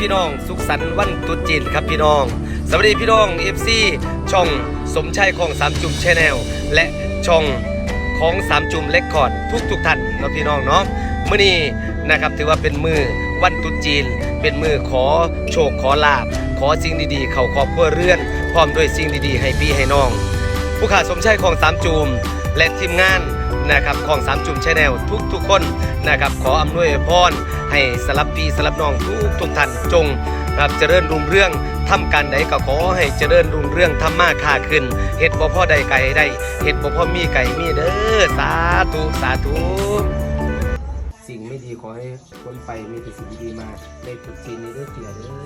พี่น้อง สุขสันต์วันตรุษจีนครับพี่น้อง สวัสดีพี่น้อง FC ช่องสมชัยของสามจุ่มชแนลและช่องของสามจุ่มเลคคอร์ดทุกทุกท่านเนาะพี่น้องเนาะมื้อนี้นะครับถือว่าเป็นมือวันตรุษจีน เป็นมือขอโชคขอลาบ ขอสิ่งดีๆ เข้าครอบครัวเรือน พร้อมด้วยสิ่งดีๆ ให้พี่ให้น้อง ผู้ขาสมชัยของสามจุ่มและทีมงานนะครับของสามจุ่มชแนลทุกทุกๆคนนะครับขออำนวยพร ให้สลับปีสลับน้องทุกทุกท่านจงครับเจริญรุ่งเรื่องทำการใดก็ขอให้เจริญรุ่งเรื่องทำมาค้าขึ้นเฮ็ดบ่พ่อใดไก่ได้เฮ็ดบ่พ่อมีไก่มีเด้อสาธุสาธุสิ่งไม่ดีขอให้พ้นไปมีแต่สิ่งดีมาในทุกสิ่งนี้เด้อเสียเด้อ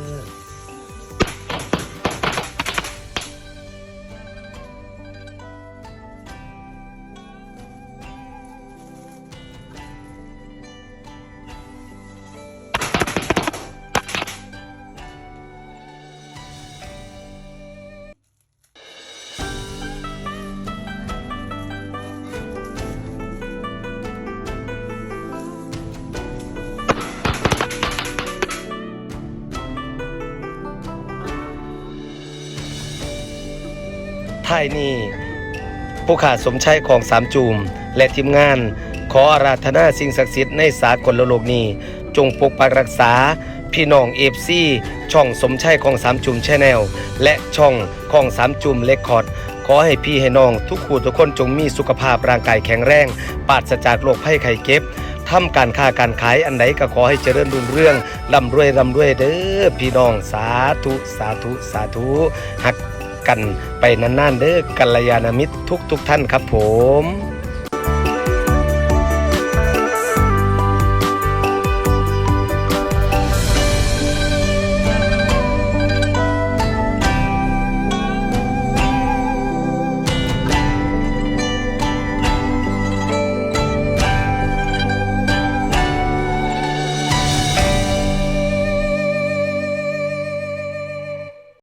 ท้ายนี้ ผู้ขาสมชัยของสามจูม และทีมงาน ขออาราธนาสิ่งศักดิ์สิทธิ์ในสากลโลกนี้ จงปกปักรักษา พี่น้องเอฟซีช่องสมชัยของสามจุมแชนแนลและช่องของสามจุมเลคคอร์ดขอให้พี่ให้น้องทุกคู่ทุกคนจงมีสุขภาพร่างกายแข็งแรงปราศจากโรคภัยไข้เก็บทำการค้าการขายอันใดก็ขอให้เจริญรุ่งเรืองร่ำรวยร่ำรวยเด้อพี่น้องสาธุสาธุสาธุหัก กันไปนานๆเด้อกัลยาณมิตรทุกทุกๆท่านครับผม